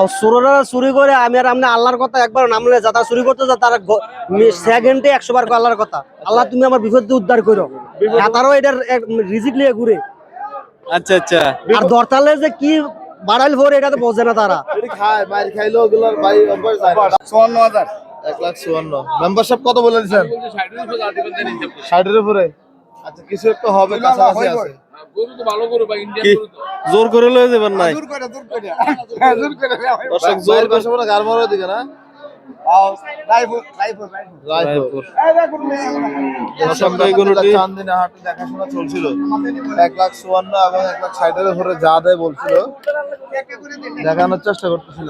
আর চোররা চুরি করে আমি আর আপনি আল্লাহর কথা একবার নামলে যা তারা চুরি করতে যা তারা সেকেন্ডে একশো বার আল্লাহর কথা। আল্লাহ তুমি আমার বিপদ উদ্ধার করো। তারাও এটার রিজিক নিয়ে ঘুরে। আচ্ছা আচ্ছা। আর দরতালে যে কি বাড়াইল ভরে এটা তো বোঝে না তারা। খায় মার খাইলো ওগুলোর ভাই চুয়ান্ন হাজার। এক লাখ চুয়ান্ন। মেম্বারশিপ কত বলে দিচ্ছেন ষাটের উপরে। আচ্ছা কিছু একটা হবে কাছাকাছি আছে। কি? জোর করে লয়ে যাবেন নাই দর্শক জোর জোর কাছে বলে গারমারের দিকে না? রায়পুর দর্শক এই গরুটি চান্দিনা হাটে দেখাশোনা চলছিল। এক লাখ চুয়ান্ন এবং এক লাখ ষাটের উপরে যা বলছিল। দেখানোর চেষ্টা করতেছিল।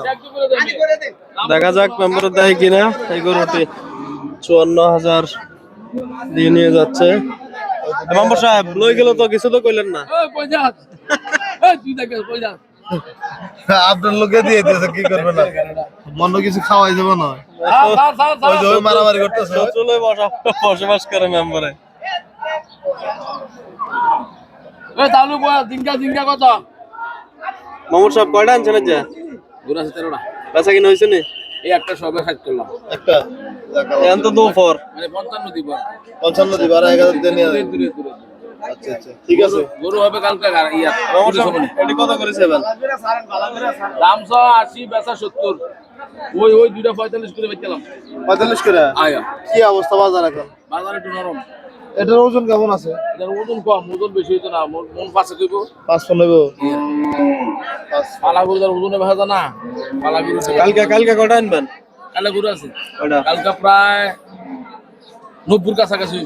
দেখা যাক মেম্বার দেয় কিনা এই গরুটি। চুয়ান্ন হাজার দিয়ে নিয়ে যাচ্ছে। মেম্বার সাহেব লই গেল তো কিছু তো কইলেন না। আপনার লোকে দিয়ে দিয়েছে কি করবে না? মন্য কিছু খাওয়াই যাবে না। ওই যে ওই মারামারি করতেছে। চলে বসবাস করে মেম্বারে। মামুর সাহেব কয়টা আনছেন যে বেচা কিনা হয়েছে নি? একটা এখন তো দুপুর পঞ্চান্ন দিব আর এক হাজার দিয়ে নিয়ে যাবে। আচ্ছা আচ্ছা। ঠিক আছে। গরু হবে কালকে ইয়া মামুর কত করেছে এবার দাম ছ বেচা সত্তর। ওই ওই দুইটা পঁয়তাল্লিশ করে বেচলাম। পঁয়তাল্লিশ করে? আয়া কি অবস্থা বাজার এখন? বাজার একটু নরম। এটার ওজন কেমন আছে? এটার ওজন কম ওজন বেশি হইতো না। মন মন পাশে কইব পাঁচ পনেরো পালা গরু তার ওজনে ভেজা না। পালা গরু কালকে কালকে কটা আনবেন? কালে গরু আছে। কালকে প্রায় নব্বুর কাছাকাছি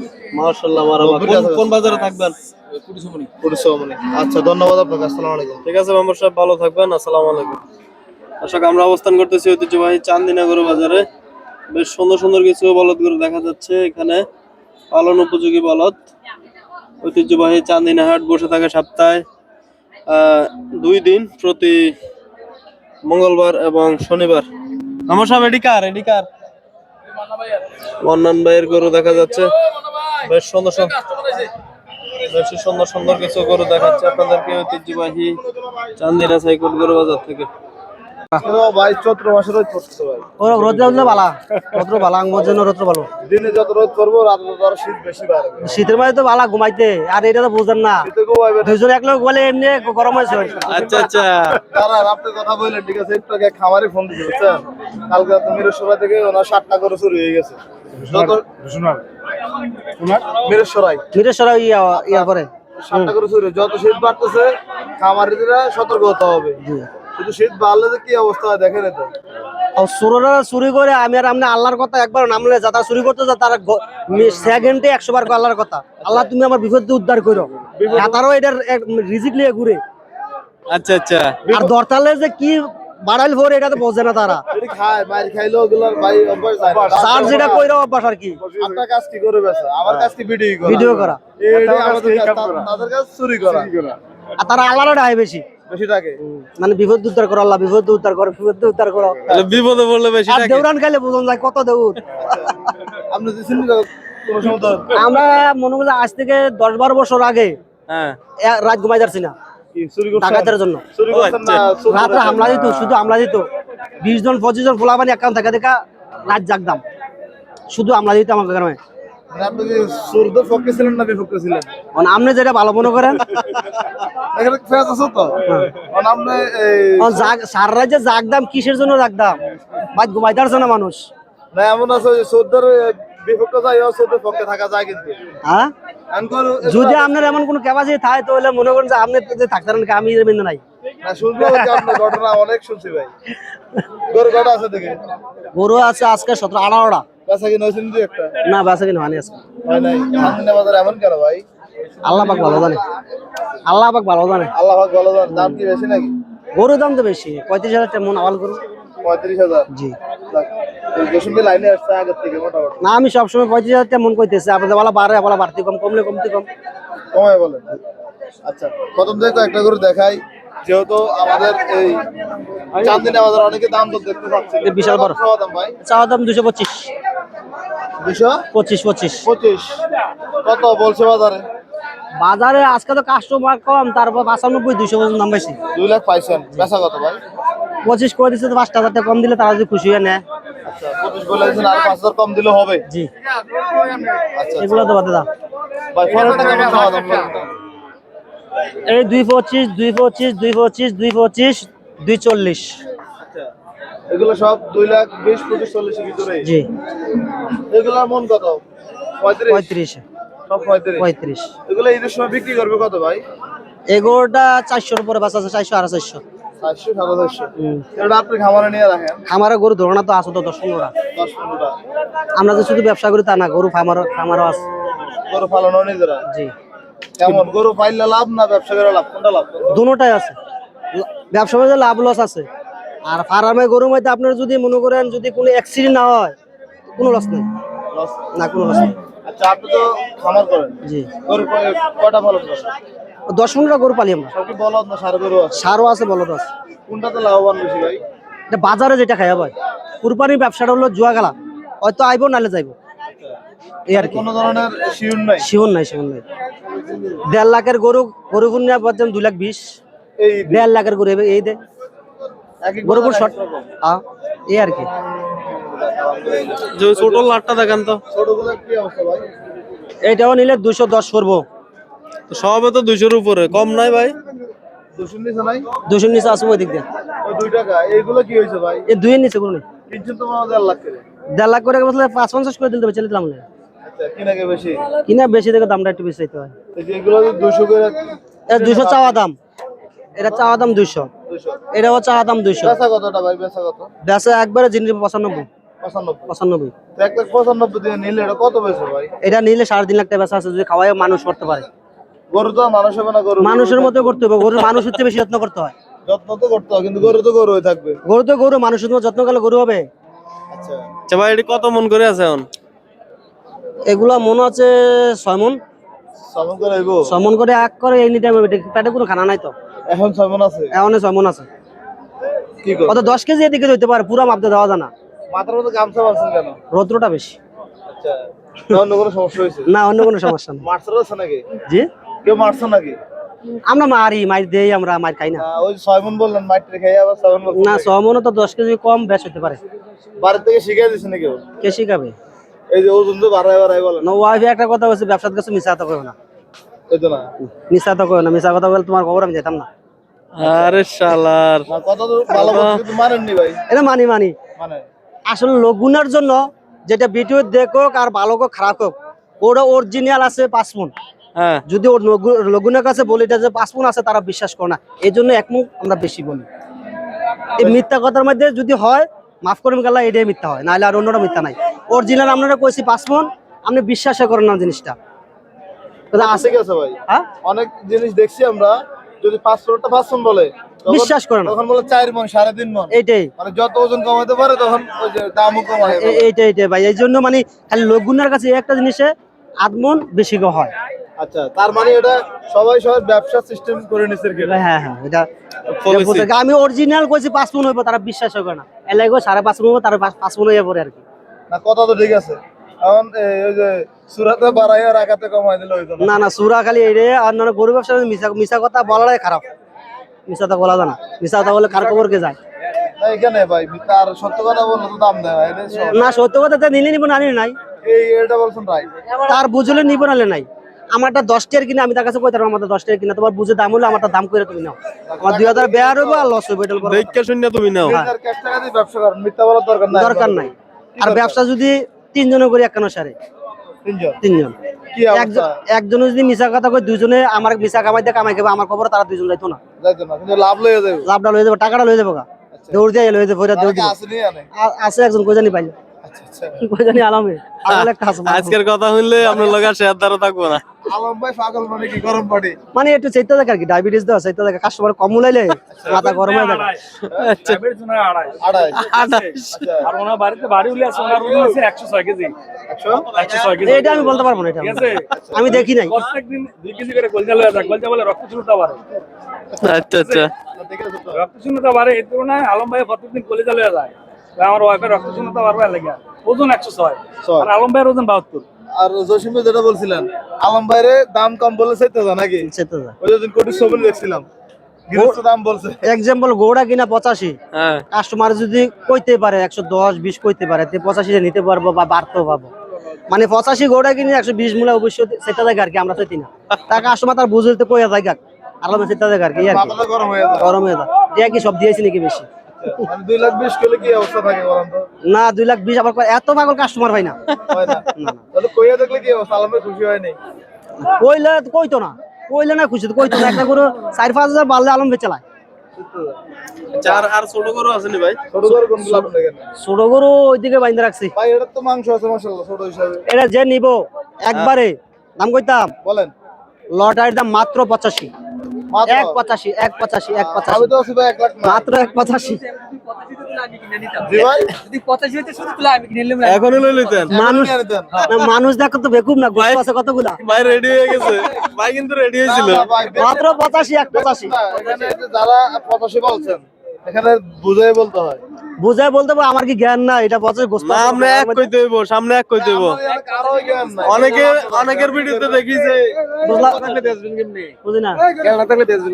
কোন কোন বাজারে থাকবেন? আচ্ছা ধন্যবাদ আপনাকে আসসালামু আলাইকুম। ঠিক আছে মেম্বার সাহেব ভালো থাকবেন আসসালামু আলাইকুম। দর্শক আমরা অবস্থান করতেছি ঐতিহ্যবাহী চান্দিনা গরু বাজারে। বেশ সুন্দর সুন্দর কিছু বলদ গরু দেখা যাচ্ছে এখানে। পালন উপযোগী বলদ। ঐতিহ্যবাহী চান্দিনা হাট বসে থাকে সপ্তাহে আহ, দুই দিন প্রতি মঙ্গলবার এবং শনিবার। আমার সাহেব এডি কার এডি কার? মন্নান ভাইয়ের গরু দেখা যাচ্ছে। বেশ সুন্দর সুন্দর বেশ সুন্দর সুন্দর কিছু গরু দেখাচ্ছে। আপনাদেরকে ঐতিহ্যবাহী চান্দিনা সাইকুল গরু বাজার থেকে। ভাই চৈত্র মাসের রোদ পড়তেছে ভাই। ওরা রোদ্রে উঠলে বালা। রোদ্র বালা আমার জন্য রোদ্র ভালো। দিনে যত রোদ করব রাতে আরও শীত বেশি বাড়বে। শীতের মাঝে তো বালা ঘুমাইতে আর এটা তো বুঝেন না। শীতে ঘুমাইবে না। দুইজন এক লোক বলে এমনি গরম হয়েছে আচ্ছা আচ্ছা। আপনি কথা বললেন ঠিক আছে? একটু আগে খামারে ফোন দিতে বুঝছেন? কালকে রাতে মিরেশ্বরা থেকে ওনার ষাটটা করে চুরি হয়ে গেছে। যত ইয়া ইয়া করে। ষাটটা করে চুরি যত শীত বাড়তেছে খামারিরা সতর্ক হতে হবে। শুধু শীত বাড়লে যে কি অবস্থা দেখেন তো চোররা চুরি করে আমি আর আপনি আল্লাহর কথা একবার নামলে যা তারা চুরি করতে যা তারা সেকেন্ডে একশো বার কয় আল্লাহর কথা। আল্লাহ তুমি আমার বিপদ দিয়ে উদ্ধার করো। তারাও এটার রিজিক নিয়ে ঘুরে। আচ্ছা আচ্ছা। আর দরতালে যে কি বাড়াইল ভরে এটা তো বোঝে না তারা। এটি খায়? মার খাইলো ওগুলোর ভাই অভ্যাস যায় না। তার যেটা কইরা অভ্যাস আর কি। আপনার কাজ কি করে বেচা? আমার কাজ কি ভিডিও করা? ভিডিও করা। এটাই আমাদের কাজ, তা- তাদের কাজ চুরি করা। আর তারা আল্লাহর ডায় বেশি। বেশি মানে বিপদ উদ্ধার করো আল্লাহ বিপদ উদ্ধার করো বিপদ উদ্ধার করো। বিপদে পড়লে বেশি টাকা দেউরান খাইলে বুঝন যায় কত দেউর আপনি আমরা মনে করি আজ থেকে দশ বারো বছর আগে হ্যাঁ। রাত ঘুমাই যাচ্ছি না। ডাকাতের জন্য। চুরি রাত্রে? হামলা দিত শুধু হামলা দিত। বিশ জন পঁচিশ জন ফোলাবানি একাউন্ট থাকে দেখা রাত জাগদাম শুধু হামলা দিত আমাকে গ্রামে। আপনি কি চোরদের পক্ষে ছিলেন না বিপক্ষে ছিলেন? মানে আপনি যেটা ভালো মনে করেন। এখানে ফেস আছে তো? মানে আপনি এখন জাগ- সারা রাজ্যে জাগদাম কিসের জন্য জাগদাম ভাই ঘুমাই যাচ্ছে না মানুষ। না এমন আছে যে বিপক্ষে যায় চোরদের পক্ষে থাকা যায় কিন্তু। হ্যাঁ? যদি আপনার এমন কোনো ক্যাপাসিটি থাকে তাহলে মনে করেন যে আপনি যদি থাকতেন নাকি আমি নাই। যে ঘটনা অনেক শুনছি ভাই। গরু কটা আছে দেখে। গরু আছে আজকে সতেরো আঠারোটা। বেচা কিনা একটা? না বেচা কিনা হয়নি আজকে। হয় নাই। সামনে বাজার এমন কেন ভাই? আল্লাহ পাক ভালো জানে। আল্লাহ পাক ভালো জানে। আল্লাহ পাক ভালো জানে, দাম কি বেশি নাকি? গরুর দাম তো বেশি। পঁয়ত্রিশ হাজার টাকা মন আওয়াল গরু। পঁয়ত্রিশ হাজার? জি। না আমি সবসময় পঁয়ত্রিশ হাজার টাকা মন কইতেছি। আপনাদের বলা বাড়ে বলা বাড়তি কম কমলে কমতে কম। কমায় বলেন। আচ্ছা প্রথম থেকে তো একটা করে দেখাই। যেহেতু আমাদের এই চান্দিনা বাজার অনেকে দাম তো দেখতে পাচ্ছি বিশাল বড়। দাম ভাই? চাওয়া দাম দুশো পঁচিশ। দুশো? পঁচিশ পঁচিশ। পঁচিশ। কত বলছে বাজারে? বাজারে আজকে তো কাস্টমার কম তারপর পাঁচানব্বই দুইশো পর্যন্ত দাম বেশি। দুই লাখ পাইছেন। বেচা কত ভাই? পঁচিশ করে দিচ্ছে তো পাঁচটা হাজার টাকা কম দিলে তারা যদি খুশি হয়ে নেয়। আচ্ছা পঁচিশ বলেছেন আর পাঁচ হাজার কম দিলে হবে। জি। আচ্ছা এগুলো তো বাদে দাও। ভাই পনেরোটা কেমন খাওয়া দাম এই দুই পঁচিশ দুই পঁচিশ দুই পঁচিশ দুই পঁচিশ দুই চল্লিশ। আচ্ছা। এগুলো সব দুই লাখ বিশ পঁচিশ চল্লিশের ভিতরে জি। এগুলোর মন কত? পঁয়ত্রিশ। সব পঁয়ত্রিশ। পঁয়ত্রিশ। এগুলো ঈদের সময় বিক্রি করবে কত ভাই? এগারোটা চারশোর উপরে বাস আছে চারশো চারশো। খামারে আমার তো আছে তো দশ পনেরোটা। আমরা যে শুধু ব্যবসা করি তা না গরু ফার্মারও ফার্মারও আছে। গরু পালনও নিজেরা? জি। কেমন? গরু পাইলে লাভ না ব্যবসা করে লাভ? কোনটা লাভ? দুটাই আছে। ব্যবসা লাভ লস আছে। আর ফার্মে গরুর মধ্যে আপনার যদি মনে করেন যদি কোনো অ্যাক্সিডেন্ট না হয় কোনো লস নেই। লস না কোনো লস নেই। আচ্ছা আপনি তো খামার করেন। জি। গরু কয়টা দশ পনেরোটা গরু পালি আমরা। সব বলদ না সার গরু আছে? সারও আছে বলদ আছে। কোনটাতে লাভবান বেশি ভাই? এটা বাজারে যেটা খাই ভাই কুরবানির ব্যবসাটা হলো জুয়া গেলা হয়তো আইবো নালে যাইবো। এই আর কোনো ধরনের শিউর নাই? শিওর নাই শিওর নাই। দেড় লাখের গরু গরু কিনে পাচ্ছেন দুই লাখ বিশ। দেড় লাখের গরু এই দে। গরুপুর শর্ট এই আর কি। যে ছোট লাটটা দেখান তো। ছোটগুলোর কি অবস্থা ভাই? এইটাও নিলে দুশো দশ করব। তো সবে তো দুইশোর উপরে। কম নাই ভাই। দুশো নিচে নাই? দুশো নিচে আসব ওই দিক দিয়ে দুই টাকা। এইগুলো কি হয়েছে ভাই? এই দুইয়ের নিচে কোনো দেড় লাখ করে। দেড় লাখ করে পাঁচ পঞ্চাশ করে দিতে হবে ছেলে দিলাম না। আচ্ছা বেশি? কিনা বেশি থেকে দামটা একটু বেশি হয়। দুশো দুশো চাওয়া দাম। এটা চাওয়া দাম দুইশো। দুশো। এটাও চাওয়া দাম দুইশো। বেচা কতটা ভাই? বেচা কত? বেসে একবারে জিনিস পঁচানব্বই। পঁচানব্বই। পঁচানব্বই। তো এক লাখ পঁচানব্বই দিয়ে নিলে এটা কত বেচে ভাই? এটা নিলে সাড়ে তিন লাখ টাকা বেচা আছে যদি খাওয়াই মানুষ করতে পারে। গরু তো মানুষ হবে না গরু মানুষের মতো করতে হবে গরু মানুষের চেয়ে বেশি যত্ন করতে হয়। যত্ন তো করতে হবে কিন্তু গরু তো গরু হয়ে থাকবে। গরু তো গরু মানুষের মতো যত্ন করলে গরু হবে। আচ্ছা। আচ্ছা ভাই এটি কত মন করে আছে এখন? এগুলা মনে আছে ছয় মন। সমন করে আইবো করে এক করে এই নিতে পেটে কোনো খানা নাই তো? এখন সমন আছে? এখন ছয় মন আছে। কি কত দশ কেজি এদিকে হইতে পারে পুরা মাপতে দেওয়া যায় না। মাথার মধ্যে গামছা মারছেন কেন? রৌদ্রটা বেশি। আচ্ছা অন্য কোনো সমস্যা হয়েছে? না অন্য কোনো সমস্যা নেই। মারছে আছে নাকি? জি? কেউ মারছে নাকি? আমরা মারি মার দেই আমরা মার খাই না। ওই ছয় মন বললেন আবার ছয় মন না ছয় মনে তো দশ কেজি কম বেশ হতে পারে। বাড়ি থেকে শিখিয়ে দিচ্ছে নাকি কে শিখাবে? এই যে ওজন তো বাড়ায় বাড়ায় বলেন। না ওয়াইফে একটা কথা বলছে ব্যবসার কাছে মিশা কথা কবে না। এই তো না। মিশা তো না মিশা কথা বলে তোমার খবর আমি যেতাম না। আরে শালার। না কত ভালো বলছে মানেননি ভাই। এটা মানি মানি। মানে? আসলে লগুনের জন্য যেটা ভিডিও দেখুক আর ভালো হোক খারাপ হোক ওরা অরিজিনাল আছে পাঁচ মন হ্যাঁ। যদি ওর লগুনের কাছে বলি এটা যে পাঁচ মন আছে তারা বিশ্বাস করে না। এই জন্য এক মুখ আমরা বেশি বলি। এই মিথ্যা কথার মধ্যে যদি হয় মাফ করবেন গেলা এটাই মিথ্যা হয়। নাহলে আর অন্যটা মিথ্যা নাই। অরিজিনাল আপনারা কইছি পাঁচ মন আপনি বিশ্বাসই করেন না জিনিসটা। আছে ঠিক আছে ভাই। হ্যাঁ? অনেক জিনিস দেখছি আমরা। যদি পাঁচ ফোরটা পাঁচ বলে। বিশ্বাস করে না। তখন বলে চার মন সাড়ে তিন মন। এইটাই। মানে যত ওজন কমাতে পারে তখন ওই যে দামও কমায়। এইটাই এইটাই ভাই। এই জন্য মানে খালি লোকগুনার কাছে একটা জিনিসে আদমন বেশি হয়। আচ্ছা তার মানে এটা সবাই সবার ব্যবসা সিস্টেম করে আর কি। হ্যাঁ হ্যাঁ এটা আমি অরিজিনাল কইছি পাঁচ মন হইব তারা বিশ্বাস হবে না। এলাই গো সাড়ে পাঁচ মন হইব তারা পাঁচ- মন হইয়া পরে আর কি। না কথা তো ঠিক আছে। এখন ওই যে সুরাতে কমাই দিলে হইতো না না সুরা খালি এই রে আর না গরু ব্যবসা মিশা মিশা কথা বলাটাই খারাপ। মিশা কথা বলা যায় না। মিশা কথা বলে কার খবর কে যায়? না এখানে ভাই তার সত্য কথা বললে তো দাম দেয় ভাই, না সত্য কথা তো নিলে নিব না নিলে নাই। এই এটা বলছেন ভাই। তার বুঝলে নিব নালে নাই। আমারটা দশ টাকার কিনে আমি তার কাছে কইতাম আমাদের দশ টাকার কিনা তোমার বুঝে দাম হলে আমারটা দাম করে তুমি নাও। আমার দুই হাজার বেয়ার হইব আর লস হইব এটা তুমি নাও। ব্যবসা করেন মিথ্যা বলার দরকার নাই। দরকার নাই। আর ব্যবসা যদি তিনজনে করি একখান সারে। তিনজন? তিনজন। কি অবস্থা? একজন যদি মিশা কথা কই দুজনে আমার মিশা কামাই দিয়ে কামাই খাবে আমার খবর তারা দুজন যাইতো না। যাইতো না কিন্তু লাভ লয়ে যাবে লাভটা লয়ে যাবে টাকাটা লয়ে যাবে আচ্ছা। দৌড় দিয়ে লয়ে যাবে দৌড় আছে একজন কই জানি পাই আচ্ছা আচ্ছা। আজকের কথা শুনলে আপনার থাকব না। মানে মানে একটু চাইতে থাকে আর কি ডায়াবেটিস দেওয়া চাইতে থাকে কাস্টমার কম উলাইলে মাথা গরম হয়ে থাকে আচ্ছা। আচ্ছা। এটা আমি বলতে পারব না এটা আমি। দেখি নাই। আচ্ছা আচ্ছা। রক্ত শূন্যতা বাড়ে এই তুলনায় আলম ভাই প্রত্যেকদিন কলেজা লয়ে যায়। আমার ওয়াইফের রক্ত শূন্যতা লাগে ওজন একশো ছয়। আর আলম ভাইয়ের ওজন বাহাত্তর। আর জসিম যেটা বলছিলেন আলম ভাইরে দাম কম বলে চাইতে যা নাকি? চাইতে যায়। ওই দিন কোটি ছবি দেখছিলাম দাম বলছে। এক্সাম্পল গৌড়া কিনা পঁচাশি। হ্যাঁ। কাস্টমার যদি কইতে পারে একশো দশ বিশ কইতে পারে তে পঁচাশি নিতে পারব বা বাড়তেও পাবো। মানে পঁচাশি গৌড়া কিনে একশো বিশ মূল্য অবশ্যই সেটা দেখ আর কি আমরা সেটি না। তার কাস্টমার তার বুঝতে কইয়া যায় গাক আলাদা সেটা দেখ আর কি। গরম হয়ে যায়। গরম হয়ে যায়। কি সব দিয়েছি নাকি বেশি। মানে দুই লাখ বিশ করলে কি অবস্থা থাকে বলেন তো? না দুই লাখ বিশ আবার এত পাগল কাস্টমার হয় না। না, না। তাহলে কইয়া দেখলে কি অবস্থা? আলম খুশি হয়নি কইলে কইতো না। কইলে না খুশি তো কইতো না। একটা করে চার পাঁচ হাজার বাড়লে আলম বেচালায় চার আর ছোট গরু আছে নি ভাই? ছোট করে কোনগুলো আপনি ছোট গরু ওইদিকে বাইন্ধে রাখছি। ভাই এটা তো মাংস আছে মাসাল্লাহ ছোট হিসাবে। এটা যে নিব একবারে দাম কইতাম বলেন। লটারির দাম মাত্র পঁচাশি। এক পঁচাশি এক পঁচাশি এক পঁচাশি। মাত্র এক পঁচাশি। মানুষ দেখো তো বেকুব না গোয়া আছে কতগুলা? ভাই রেডি হয়ে গেছে। ভাই কিন্তু রেডি হয়েছিল। মাত্র পঁচাশি এক পঁচাশি। না, এখানে যে যারা পঁচাশি বলছেন এখানে বুঝাই বলতে হয়। বুঝাই বলতে পারব আমার কি জ্ঞান না এটা বছর সামনে এক কই দেব সামনে এক কই দেব আমার এখানে কারও জ্ঞান নাই। অনেকে অনেকের ভিডিওতে দেখি যে বুঝলা বুঝি না।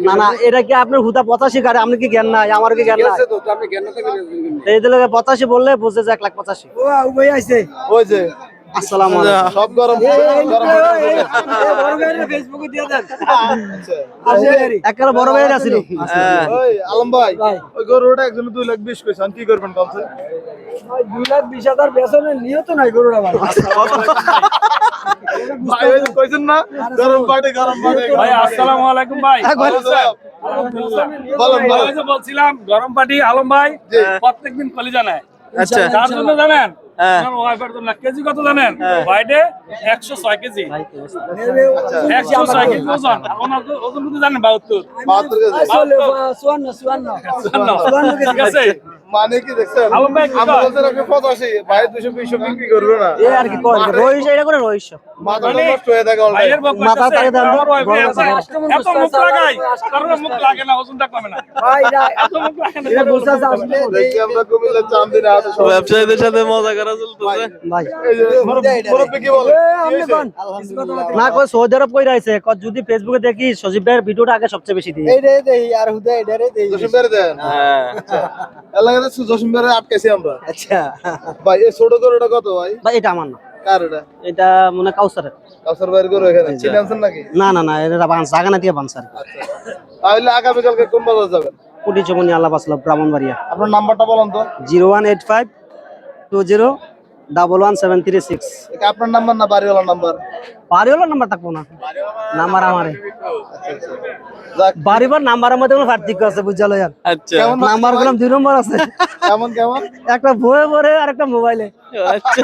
না না এটা কি আপনার হুদা পঁচাশি কারে? আপনি কি জ্ঞান নাই? আমার কি জ্ঞান নাই? এই দিলে পঁচাশি বললে বুঝে যে এক লাখ পঁচাশি। ওই যে আসসালামু আলাইকুম। সব গরম। আচ্ছা। বড় ভাই আছিল। ওই আলম ভাই ওই গরুটা একজন দুই লাখ বিশ কইছেন কি করবেন কমছে ভাই ওই কইছেন না গরম পার্টি গরম পার্টি ভাই আসসালামু আলাইকুম ভাই। বলেন ভাই, বলেন ওই যে বলছিলাম গরম পাটি আলম ভাই। প্রত্যেকদিন কলি জানায় আচ্ছা। তার জন্য জানেন? হ্যাঁ। কেজি কত জানেন? বাইডে একশো ছয় কেজি। একশো ছয় কেজি ওজন। ওজন কিন্তু জানেন? বাহাত্তর। বাহাত্তর কেজি। ঠিক আছে? মানে কি দেখছেন? আলম ভাই কি আমি কয়? বলছেন আপনি পঁচাশি ভাই দুশো বিশো বিক্রি করবে না। এ আর কি কয়? রহিস এটা করে রহিস মাথা নষ্ট হয়ে থাকে অলরেডি ভাইয়ের বক মাথা কইতাছে, তাকে দেন তো, আমার wife গরম আছে, আছে। এত মুখ লাগাই কারণ মুখ লাগে না ওজনটা কমে না। এত মুখ লাগে না দেখি আমরা কুমিল্লা চান্দিনা হাটে সব ব্যবসায়ীদের সাথে মজা করা চলতেছে। ভাই মুরব্বি কি বলে? না কই সৌদি আরব কই রাইছে কয় যদি ফেসবুকে দেখি সজীব ভাইয়ের ভিডিওটা আগে সবচেয়ে বেশি দিই দেন? হ্যাঁ। এলাকাতে জসিম বেড়ে আটকেছি আমরা। আচ্ছা। ভাই এই ছোট গরুটা কত ভাই? ভাই এটা আমার না। কার এটা? এটা মনে কাউসারের। কাউসার বাইর গরু এখানে। চিনে নাকি? না না না এটা বাংস জাগানা দিয়ে বাংসার তাহলে আগামীকালকে কোন বাজার যাবেন? কুটি চমনি আল্লাহ বাসলাম ব্রাহ্মণবাড়িয়া। আপনার নাম্বারটা বলেন তো। Zero one eight five two zero double one seven three six. এটা আপনার নাম্বার না বাড়িওয়ালার নাম্বার? বাড়ি হলো নাম্বার থাকব না? নাম্বার আমারে। বাড়িবার নাম্বারের মধ্যে কোনো পার্থক্য আছে বুঝালো ইয়ার আচ্ছা। কেমন নাম্বার গুলাম দুই নম্বর আছে। কেমন কেমন? একটা বইয়ে পরে আর একটা মোবাইলে। আচ্ছা।